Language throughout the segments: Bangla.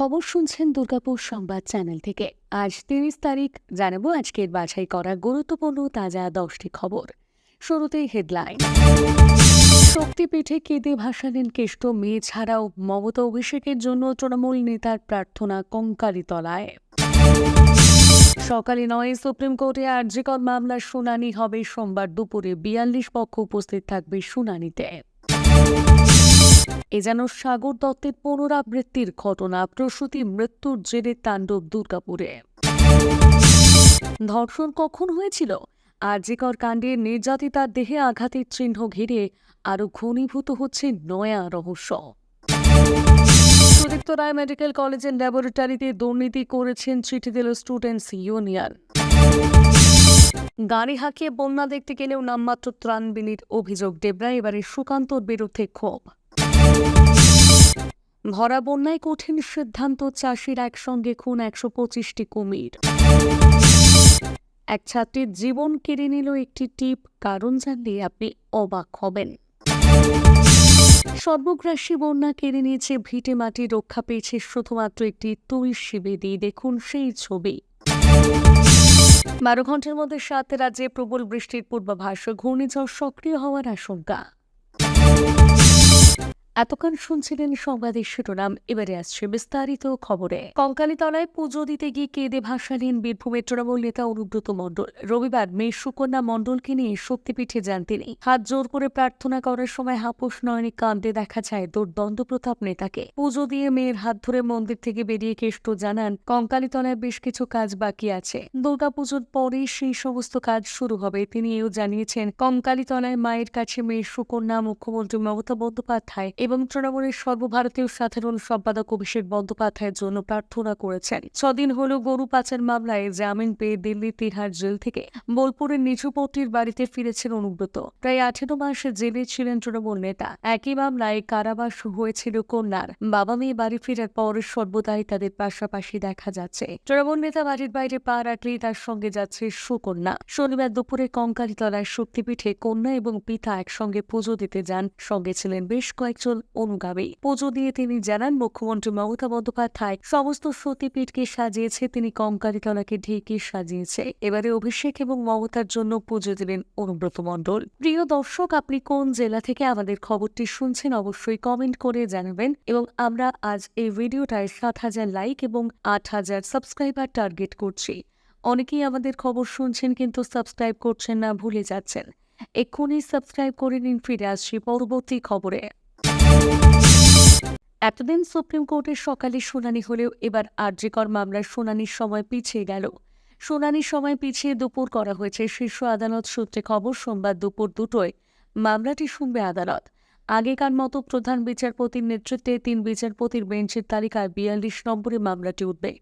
খবর শুনছেন দুর্গাপুর সংবাদ চ্যানেল থেকে। আজ তিরিশ তারিখ, জানাব আজকের বাছাই করা গুরুত্বপূর্ণ তাজা দশটি খবর। শুরুতেই হেডলাইন। শক্তিপীঠে কেঁদে ভাসালেন কেষ্ট মেয়ে ছাড়াও মমতা অভিষেকের জন্য তৃণমূল নেতার প্রার্থনা কঙ্কালীতলায়। সকালে নয়, সুপ্রিম কোর্টে আর্যিকর মামলার শুনানি হবে সোমবার দুপুরে। বিয়াল্লিশ পক্ষ উপস্থিত থাকবে শুনানিতে। এ যেন সাগর দত্তের পুনরাবৃত্তির ঘটনা, প্রসূতি মৃত্যুর জেরে তাণ্ডব দুর্গাপুরে। ধর্ষণ কখন হয়েছিল? আরজিকর কাণ্ডে নির্যাতিতার দেহে আঘাতের চিহ্ন ঘিরে আরও ঘনীভূত হচ্ছে নয়া রহস্য। সুদীপ্ত রায় মেডিকেল কলেজের ল্যাবরেটরিতে দুর্নীতি করেছেন চিঠি দিল স্টুডেন্টস ইউনিয়ন। গাড়ি হাঁকিয়ে বন্যা দেখতে গেলেও নামমাত্র ত্রাণ বিলির অভিযোগ ডেবরা এবারে সুকান্তর বিরুদ্ধে ক্ষোভ। ভরা বন্যায় কঠিন সিদ্ধান্ত, চাষির একসঙ্গে খুন একশো পঁচিশটি কুমির। এক ছাত্রীর জীবন কেড়ে নিল একটি টিপ, কারণ জানলে আপনি অবাক হবেন। সর্বগ্রাসী বন্যা কেড়ে নিয়েছে ভিটে মাটি, রক্ষা পেয়েছে শুধুমাত্র একটি তুলসী বেদি দেখুন সেই ছবি। বারো ঘণ্টার মধ্যে সাত রাজ্যে প্রবল বৃষ্টির পূর্বাভাস, ঘূর্ণিঝড় সক্রিয় হওয়ার আশঙ্কা। এতক্ষণ শুনছিলেন সংবাদের শিরোনাম, এবারে আসছে বিস্তারিত খবরে। কঙ্কালীতলায় পুজো দিতে গিয়ে কেঁদে ভাসালেন বীরভূমের তৃণমূল নেতা অনুব্রত মণ্ডল। রবিবার মেয়ে সুকন্যা মণ্ডলকে নিয়ে শক্তিপীঠে যান তিনি। হাত জোর করে প্রার্থনা করার সময় হাপুস নয়নে কান্দে দেখা যায় দুর্দণ্ড প্রতাপ নেতাকে। পুজো দিয়ে মেয়ের হাত ধরে মন্দির থেকে বেরিয়ে কেষ্ট জানান, কঙ্কালীতলায় বেশ কিছু কাজ বাকি আছে। দুর্গাপুজোর পরেই সেই সমস্ত কাজ শুরু হবে। তিনি এও জানিয়েছেন, কঙ্কালীতলায় মায়ের কাছে মেয়ের সুকন্যা মুখ্যমন্ত্রী মমতা বন্দ্যোপাধ্যায় এবং তৃণমূলের সর্বভারতীয় সাধারণ সম্পাদক অভিষেক বন্দ্যোপাধ্যায়ের জন্য প্রার্থনা করেছেন। ছদিন হল গরু পাচার মামলায় জামিন পেয়ে দিল্লির তিহার জেল থেকে বোলপুরের নিচুপট্টির বাড়িতে ফিরেছেন অনুব্রত। প্রায় আঠেরো মাস জেলে ছিলেন তৃণমূল নেতা। একই মামলায় কারাবাস হয়েছিল কন্যার। বাবা মেয়ে বাড়ি ফেরার পর সর্বদাই তাদের পাশাপাশি দেখা যাচ্ছে। তৃণমূল নেতা বাড়ির বাইরে পা রাখলেই তার সঙ্গে যাচ্ছে সুকন্যা। শনিবার দুপুরে কঙ্কালীতলায় শক্তিপীঠে কন্যা এবং পিতা একসঙ্গে পুজো দিতে যান। সঙ্গে ছিলেন বেশ কয়েকজন অনুগামী। পুজো দিয়ে তিনি জানান, মুখ্যমন্ত্রী মমতা বন্দ্যোপাধ্যায় সমস্ত সতীপীঠকে সাজিয়েছে, তিনি কঙ্কালীতলাকে ঢেকে সাজিয়েছে। এবারে অভিষেক এবং মমতার জন্য পুজো দিলেন অনুব্রত মণ্ডল। প্রিয় দর্শক, আপনি কোন জেলা থেকে আমাদের খবরটি শুনছেন অবশ্যই কমেন্ট করে জানাবেন এবং আমরা আজ এই ভিডিওটায় সাত হাজার লাইক এবং আট হাজার সাবস্ক্রাইবার টার্গেট করছি। অনেকেই আমাদের খবর শুনছেন কিন্তু সাবস্ক্রাইব করছেন না, ভুলে যাচ্ছেন। এক্ষুনি সাবস্ক্রাইব করে নিন, ফিরে আসছি পরবর্তী খবরে। এতদিন সুপ্রিম কোর্টের সকালে শুনানি হলেও এবার আর্যিকর মামলার শুনানির সময় পিছিয়ে গেল। শুনানির সময় পিছিয়ে দুপুর করা হয়েছে শীর্ষ আদালত সূত্রে খবর, সোমবার দুপুর দুটোয় মামলাটি শুনবে আদালত। আগেকার মতো প্রধান বিচারপতির নেতৃত্বে তিন বিচারপতির বেঞ্চের তালিকায় বিয়াল্লিশ নম্বরে মামলাটি উঠবে।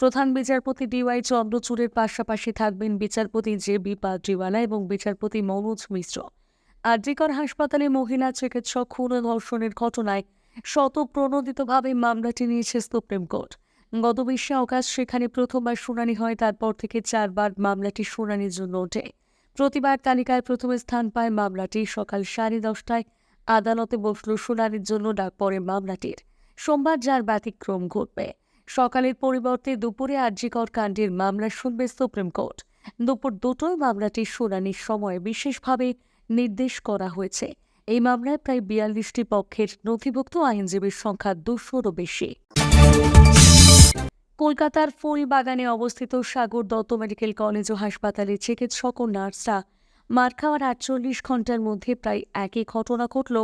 প্রধান বিচারপতি ডিওয়াই চন্দ্রচূড়ের পাশাপাশি থাকবেন বিচারপতি জে বি পাদ্রিওয়ালা এবং বিচারপতি মনোজ মিশ্র। আরজিকর হাসপাতালে মহিলা চিকিৎসক খুন ধর্ষণের ঘটনায় শতপ্রণোদিতভাবে মামলাটি নিয়েছে সুপ্রিম কোর্ট। গত বিশে অগাস্ট সেখানে প্রথমবার শুনানি হয়, তারপর থেকে চারবার মামলাটি শুনানির জন্য ওঠে। প্রতিবার তালিকায় প্রথমে স্থান পায় মামলাটি, সকাল সাড়ে দশটায় আদালতে বসল শুনানির জন্য ডাক পড়ে মামলাটির। সোমবার যার ব্যতিক্রম ঘটবে। সকালের পরিবর্তে দুপুরে আর্যিকর কাণ্ডের মামলা শুনবে সুপ্রিম কোর্ট। দুপুর দুটোয় মামলাটির শুনানির সময় বিশেষভাবে নির্দেশ করা হয়েছে। এই মামলায় প্রায় বিয়াল্লিশটি পক্ষের নথিভুক্ত আইনজীবীর সংখ্যা দুশোরও বেশি। কলকাতার ফুলবাগানে অবস্থিত সাগর দত্ত মেডিকেল কলেজ ও হাসপাতালে চিকিৎসক ও নার্সরা মার খাওয়ার আটচল্লিশ ঘণ্টার মধ্যে প্রায় একই ঘটনা ঘটল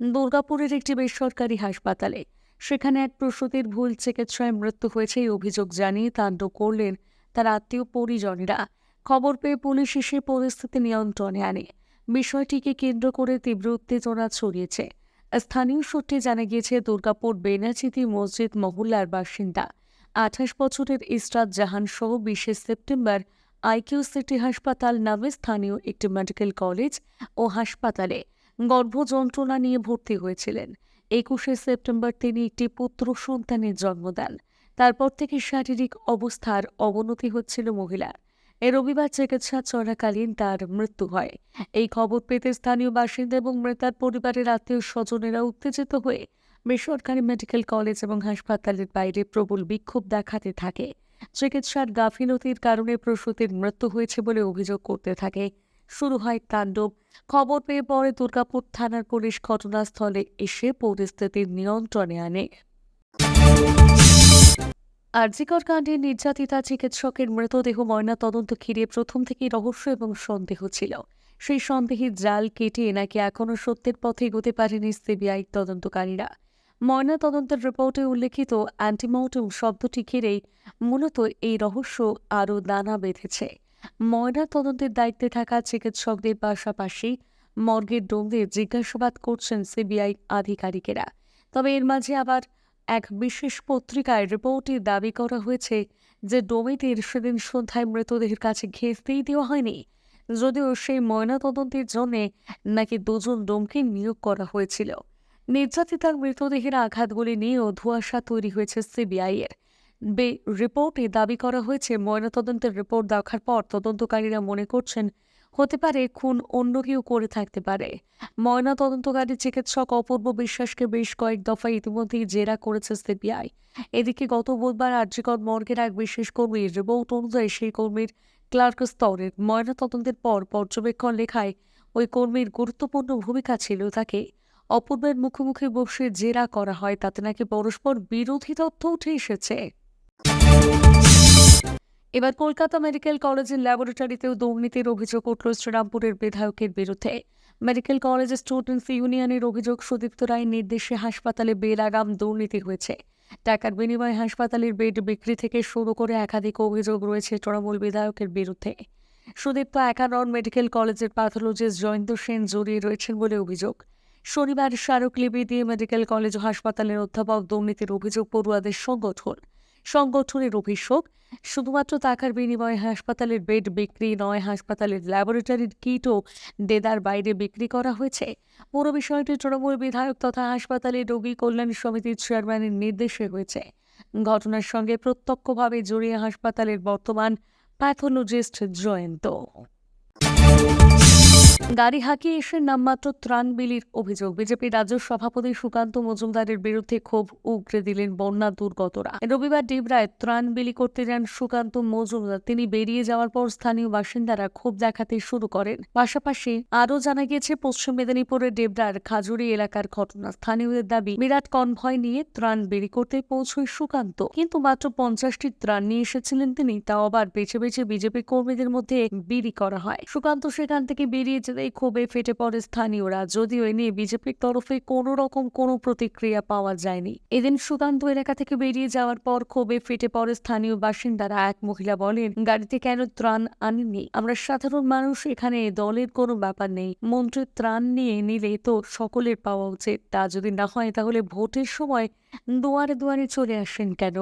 দুর্গাপুরের একটি বেসরকারি হাসপাতালে। সেখানে এক প্রসূতির ভুল চিকিৎসায় মৃত্যু হয়েছে এই অভিযোগ জানিয়ে তাণ্ডব করলেন তার আত্মীয় পরিজনেরা। খবর পেয়ে পুলিশ এসে পরিস্থিতি নিয়ন্ত্রণে আনে। বিষয়টিকে কেন্দ্র করে তীব্র উত্তেজনা ছড়িয়েছে। স্থানীয় সূত্রে জানা গিয়েছে, দুর্গাপুর বেনাচিতি মসজিদ মহল্লার বাসিন্দা। আঠাশ বছরের ইসরাত জাহান সহ বিশে সেপ্টেম্বর আইকিউ সিটি হাসপাতাল নামে স্থানীয় একটি মেডিকেল কলেজ ও হাসপাতালে গর্ভ যন্ত্রণা নিয়ে ভর্তি হয়েছিলেন। একুশে সেপ্টেম্বর তিনি একটি পুত্র সন্তানের জন্ম দেন। তারপর থেকে শারীরিক অবস্থার অবনতি হচ্ছিল মহিলার। এ রবিবার চিকিৎসা চলাকালীন তার মৃত্যু হয়। এই খবর পেতে স্থানীয় বাসিন্দা এবং মৃতার পরিবারের আত্মীয় স্বজনেরা উত্তেজিত হয়ে বেসরকারি মেডিকেল কলেজ এবং হাসপাতালের বাইরে প্রবল বিক্ষোভ দেখাতে থাকে। চিকিৎসার গাফিলতির কারণে প্রসূতির মৃত্যু হয়েছে বলে অভিযোগ করতে থাকে। শুরু হয় তাণ্ডব। খবর পেয়ে পরে দুর্গাপুর থানার পুলিশ ঘটনাস্থলে এসে পরিস্থিতির নিয়ন্ত্রণে আনে। আরজিকর কাণ্ডে নির্যাতিতা চিকিৎসকের মৃতদেহ ময়না তদন্ত ঘিরে প্রথম থেকেই রহস্য এবং সন্দেহ ছিল। সেই সন্দেহের জাল কেটে নাকি এখনও সত্যের পথে এগোতে পারেনি সিবিআই তদন্তকারীরা। ময়না তদন্তের রিপোর্টে উল্লেখিত অ্যান্টিমোর্টম শব্দটি ঘিরেই মূলত এই রহস্য আরও দানা বেঁধেছে। ময়না তদন্তের দায়িত্বে থাকা চিকিৎসকদের পাশাপাশি মর্গের ডোমদের জিজ্ঞাসাবাদ করছেন সিবিআই আধিকারিকেরা। তবে এর মাঝে আবার এক বিশেষ পত্রিকায় রিপোর্টে দাবি করা হয়েছে যে ডোমেদের সেদিন সন্ধ্যায় মৃতদেহের কাছে ঘেঁচতেই দেওয়া হয়নি। যদিও সেই ময়নাতদন্তের জন্য নাকি দুজন ডোমকে নিয়োগ করা হয়েছিল। নির্যাতিতার মৃতদেহের আঘাতগুলি নিয়েও ধোঁয়াশা তৈরি হয়েছে সিবিআই এর বে, রিপোর্টে দাবি করা হয়েছে, ময়নাতদন্তের রিপোর্ট দেখার পর তদন্তকারীরা মনে করছেন হতে পারে খুন অন্য কেউ করে থাকতে পারে। ময়না তদন্তকারী চিকিৎসক অপূর্ব বিশ্বাসকে বেশ কয়েক দফায় ইতিমধ্যেই জেরা করেছে সিবিআই। এদিকে গত বুধবার আর্যিকর মর্গের এক বিশেষ কর্মীর রিপোর্ট অনুযায়ী সেই কর্মীর ক্লার্ক স্তরের ময়না তদন্তের পর পর্যবেক্ষণ লেখায় ওই কর্মীর গুরুত্বপূর্ণ ভূমিকা ছিল তাকে অপূর্বের মুখোমুখি বসে জেরা করা হয়, তাতে নাকি পরস্পর বিরোধী তথ্য উঠে এসেছে। এবার কলকাতা মেডিকেল কলেজের ল্যাবরেটরিতেও দুর্নীতির অভিযোগ উঠল শ্রীরামপুরের বিধায়কের বিরুদ্ধে। মেডিকেল কলেজের স্টুডেন্টস ইউনিয়নের অভিযোগ, সুদীপ্ত রায়ের নির্দেশে হাসপাতালে বেলাগাম দুর্নীতি হয়েছে। টাকার বিনিময়ে হাসপাতালের বেড বিক্রি থেকে শুরু করে একাধিক অভিযোগ রয়েছে তৃণমূল বিধায়কের বিরুদ্ধে। সুদীপ্ত একানন মেডিকেল কলেজের প্যাথোলজিস্ট জয়ন্ত সেন জড়িয়ে রয়েছেন বলে অভিযোগ। শনিবার স্মারকলিপি দিয়ে মেডিকেল কলেজ ও হাসপাতালের অধ্যাপক দুর্নীতির অভিযোগ পড়ুয়াদের সংগঠন। সংগঠনের অভিযোগ শুধুমাত্র টাকার বিনিময়ে হাসপাতালের বেড বিক্রি নয়, হাসপাতালের ল্যাবরেটরির কিটও দেদার বাইরে বিক্রি করা হয়েছে। পুরো বিষয়টি তৃণমূল বিধায়ক তথা হাসপাতালের রোগী কল্যাণ সমিতির চেয়ারম্যানের নির্দেশে হয়েছে। ঘটনার সঙ্গে প্রত্যক্ষভাবে জড়িয়ে হাসপাতালের বর্তমান প্যাথোলজিস্ট জয়ন্ত। গাড়ি হাঁকিয়ে এসে নামমাত্র ত্রাণ বিলির অভিযোগ। বিজেপি রাজ্য সভাপতি সুকান্ত মজুমদারের বিরুদ্ধে ক্ষোভ উগরে দিলেন বন্যা দুর্গতরা। রবিবার ডিবরায় ত্রাণ বিলি করতে যান সুকান্ত মজুমদার। তিনি বেরিয়ে যাওয়ার পর স্থানীয় বাসিন্দারা ক্ষোভ দেখাতে শুরু করেন। পাশাপাশি আরও জানা গিয়েছে, পশ্চিম মেদিনীপুরের ডেবরার খাজুরি এলাকার ঘটনা। স্থানীয়দের দাবি, বিরাট কনভয় নিয়ে ত্রাণ বিলি করতে পৌঁছয় সুকান্ত। কিন্তু মাত্র পঞ্চাশটি ত্রাণ নিয়ে এসেছিলেন তিনি, তাও আবার বেছে বেছে বিজেপি কর্মীদের মধ্যে বিলি করা হয়। সুকান্ত সেখান থেকে বেরিয়ে যেতেই ক্ষোভে ফেটে পড়ে স্থানীয়রা। যদিও এ নিয়ে বিজেপির তরফে কোনো রকম কোনো প্রতিক্রিয়া পাওয়া যায়নি। এদিন সুকান্ত এলাকা থেকে বেরিয়ে যাওয়ার পর ক্ষোভে ফেটে পড়ে স্থানীয় বাসিন্দারা। এক মহিলা বলেন, গাড়িতে কেন ত্রাণ আনেননি? আমরা সাধারণ মানুষ, এখানে দলের কোনো ব্যাপার নেই। মন্ত্রীর ত্রাণ নিয়ে নিলে তো সকলের পাওয়া উচিত। তা যদি না হয়, তাহলে ভোটের সময় দুয়ারে দুয়ারে চলে আসেন কেন?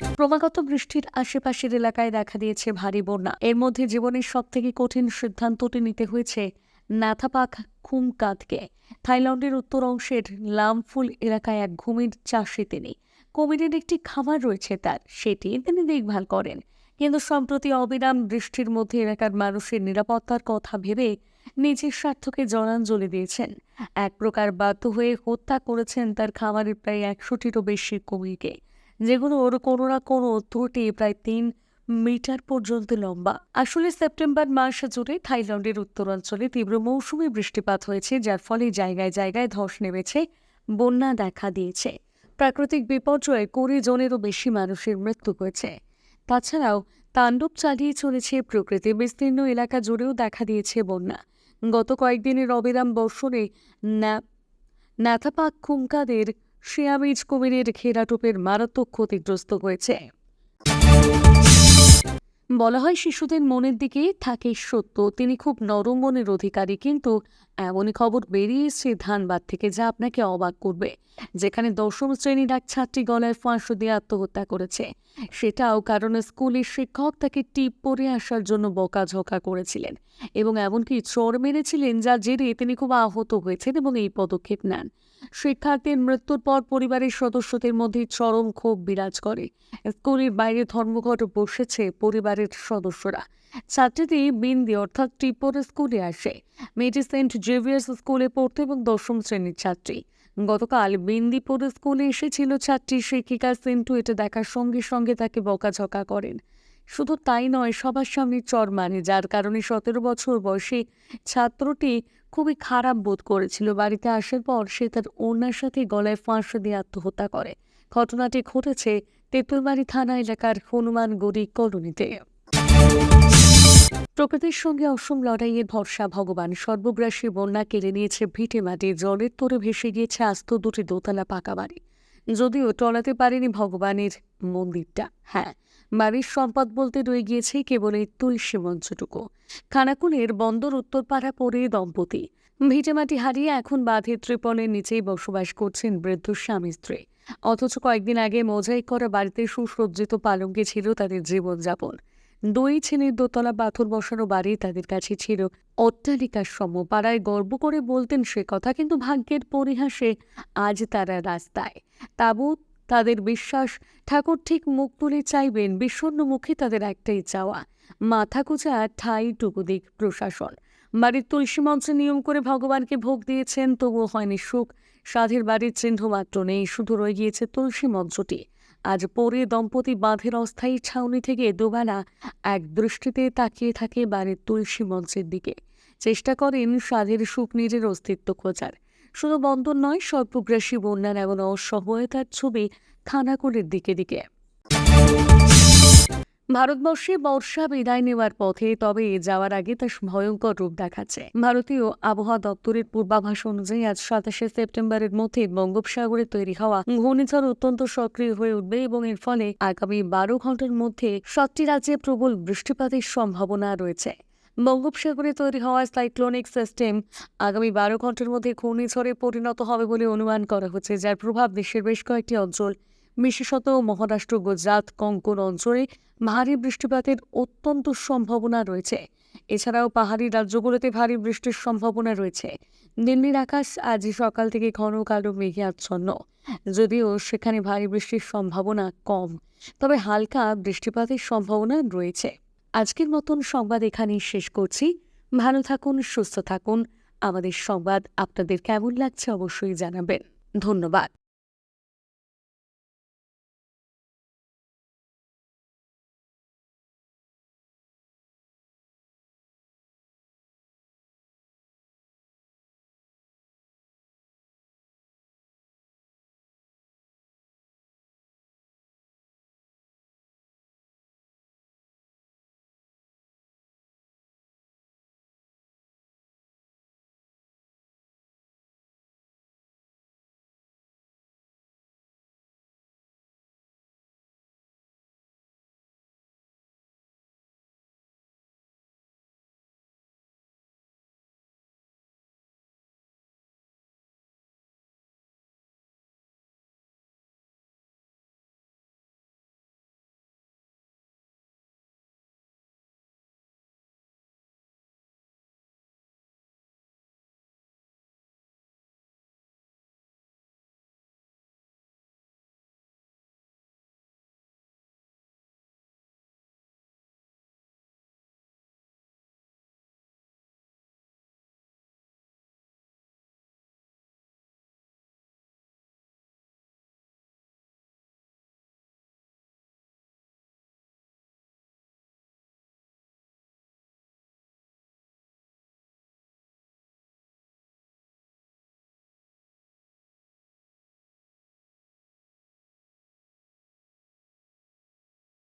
ক্রমাগত বৃষ্টির আশেপাশের এলাকায় দেখা দিয়েছে ভারী বন্যা। এর মধ্যে জীবনের সবথেকে কঠিন সিদ্ধান্তটি নিতে হয়েছে নাথাপাক খুমকাতকে। থাইল্যান্ডের উত্তর অংশের লামফুল এলাকায় এক ঘুমির চাষে তিনি। কুমিরের একটি খামার রয়েছে তার, সেটি তিনি দেখভাল করেন। কিন্তু সম্প্রতি অবিরাম বৃষ্টির মধ্যে এলাকার মানুষের নিরাপত্তার কথা ভেবে নিজের স্বার্থকে জলাঞ্জলি দিয়েছেন। এক প্রকার বাধ্য হয়ে হত্যা করেছেন তার খামারের প্রায় একশোটিরও বেশি কুমিরকে। যেগুলো ওর কোনো না কোনো ত্রুটি প্রায় তিন মিটার পর্যন্ত লম্বা। আসলে সেপ্টেম্বর মাস জুড়ে থাইল্যান্ডের উত্তরাঞ্চলে তীব্র মৌসুমি বৃষ্টিপাত হয়েছে, যার ফলে জায়গায় জায়গায় ধস নেমেছে, বন্যা দেখা দিয়েছে। প্রাকৃতিক বিপর্যয়ে কুড়ি জনেরও বেশি মানুষের মৃত্যু হয়েছে। তাছাড়াও তাণ্ডব চালিয়ে চলেছে প্রকৃতি, বিস্তীর্ণ এলাকা জুড়েও দেখা দিয়েছে বন্যা। গত কয়েকদিনের অবিরাম বর্ষণে ন্যাথাপাক খুমকাদের শিয়ামিজ কুমিরের ঘেরাটোপের মারাত্মক ক্ষতিগ্রস্ত হয়েছে। বলা হয়, শিশুদের মনের দিকে থাকে সত্য। তিনি খুব নরম মনের অধিকারী, কিন্তু এমনই খবর বেরিয়ে এসছে ধানবাদ থেকে, যা আপনাকে অবাক করবে। যেখানে দশম শ্রেণির এক ছাত্রী গলায় ফাঁস দিয়ে আত্মহত্যা করেছে। সেটাও কারণ স্কুলের শিক্ষক তাকে টিপ পরে আসার জন্য বকাঝকা করেছিলেন। এবং এমনকি চর মেরেছিলেন যা জেরে তিনি খুব আহত হয়েছেন এবং এই পদক্ষেপ নেন। শিক্ষার্থীর মৃত্যুর পর পরিবারের সদস্যদের মধ্যে চরম ক্ষোভ বিরাজ করে। স্কুলের বাইরে ধর্মঘট বসেছে পরিবারের সদস্যরা। ছাত্রীটি বিন্দি অর্থাৎ টিপোর স্কুলে আসে। মেয়েটি সেন্ট জেভিয়ার্স স্কুলে পড়তো এবং দশম শ্রেণির ছাত্রী। গতকাল মেদিনীপুর স্কুলে এসেছিল ছাত্রী শিক্ষিকা সিন্টু এটা দেখার সঙ্গে সঙ্গে তাকে বকাঝকা করেন। শুধু তাই নয়, সবার সামনে চর মানে। যার কারণে সতেরো বছর বয়সী ছাত্রটি খুবই খারাপ বোধ করেছিল। বাড়িতে আসার পর সে তার ওনার সাথে গলায় ফাঁস দিয়ে আত্মহত্যা করে। ঘটনাটি ঘটেছে তেঁতুলবাড়ি থানা এলাকার হনুমানগড়ি কলোনিতে। প্রকৃতির সঙ্গে অসম লড়াইয়ের ভরসা ভগবান। সর্বগ্রাসী বন্যা কেড়ে নিয়েছে ভিটে মাটি জলের তোরে ভেসে গিয়েছে আস্ত দুটি দোতলা পাকা বাড়ি। যদিও টলাতে পারেনি ভগবানের মন্দিরটা। হ্যাঁ বাড়ির সম্পদ বলতে রয়ে গিয়েছে কেবল এই তুলসী মঞ্চটুকু। খানাকুলের বন্দর উত্তরপাড়া পরে দম্পতি। ভিটেমাটি হারিয়ে এখন বাঁধের ত্রিপলের নিচেই বসবাস করছেন বৃদ্ধ স্বামী স্ত্রী। অথচ কয়েকদিন আগে মোজাইক করা বাড়িতে সুসজ্জিত পালঙ্কে ছিল তাদের জীবনযাপন। দুই ছেলের দোতলা পাথর বসানো বাড়ি তাদের কাছে ছিল। অট্টালিকার সম পাড়ায় গর্ব করে বলতেন সে কথা, কিন্তু ভাগ্যের পরিহাসে আজ তারা রাস্তায়। তাবু, তাদের বিশ্বাস, ঠাকুর ঠিক মুখ তুলে চাইবেন, বিষণ্ণ মুখে তাদের একটাই চাওয়া, মাথা কুচা ঠাই টুকু দিক প্রশাসন। বাড়ির তুলসী মঞ্চে নিয়ম করে ভগবানকে ভোগ দিয়েছেন, তবুও হয়নি সুখ। সাধের বাড়ির চিহ্ন মাত্র নেই, শুধু রয়ে গিয়েছে তুলসী মঞ্চটি। আজ পরে দম্পতি বাঁধের অস্থায়ী ছাউনি থেকে দুবেলা এক দৃষ্টিতে তাকিয়ে থাকে বাড়ির তুলসী মঞ্চের দিকে। চেষ্টা করেন স্বাধীর সুপনিরের অস্তিত্ব খোঁজার। শুধু বন্দর নয়, স্বল্পগ্রাসী বন্যার এমন অসহায়তার ছবি খানাকুলের দিকে দিকে। ভারতবর্ষে বর্ষা বিদায় নেওয়ার পথে, তবে যাওয়ার আগে তা ভয়ঙ্কর রূপ দেখাচ্ছে। ভারতীয় আবহাওয়া দপ্তরের পূর্বাভাস অনুযায়ী আজ সাতাশে সেপ্টেম্বরের মধ্যে বঙ্গোপসাগরে তৈরি হওয়া ঘূর্ণিঝড় অত্যন্ত সক্রিয় হয়ে উঠবে এবং এর ফলে আগামী বারো ঘণ্টার মধ্যে সাতটি রাজ্যে প্রবল বৃষ্টিপাতের সম্ভাবনা রয়েছে। বঙ্গোপসাগরে তৈরি হওয়া সাইক্লোনিক সিস্টেম আগামী বারো ঘণ্টার মধ্যে ঘূর্ণিঝড়ে পরিণত হবে বলে অনুমান করা হচ্ছে, যার প্রভাব দেশের বেশ কয়েকটি অঞ্চল বিশেষত মহারাষ্ট্র, গুজরাট, কঙ্কন অঞ্চলে ভারী বৃষ্টিপাতের অত্যন্ত সম্ভাবনা রয়েছে। এছাড়াও পাহাড়ি রাজ্যগুলোতে ভারী বৃষ্টির সম্ভাবনা রয়েছে। দিল্লির আকাশ আজ সকাল থেকে ঘন কালো মেঘে আচ্ছন্ন যদিও সেখানে ভারী বৃষ্টির সম্ভাবনা কম, তবে হালকা বৃষ্টিপাতের সম্ভাবনা রয়েছে। আজকের মতন সংবাদ এখানেই শেষ করছি। ভালো থাকুন, সুস্থ থাকুন। আমাদের সংবাদ আপনাদের কেমন লাগছে অবশ্যই জানাবেন। ধন্যবাদ।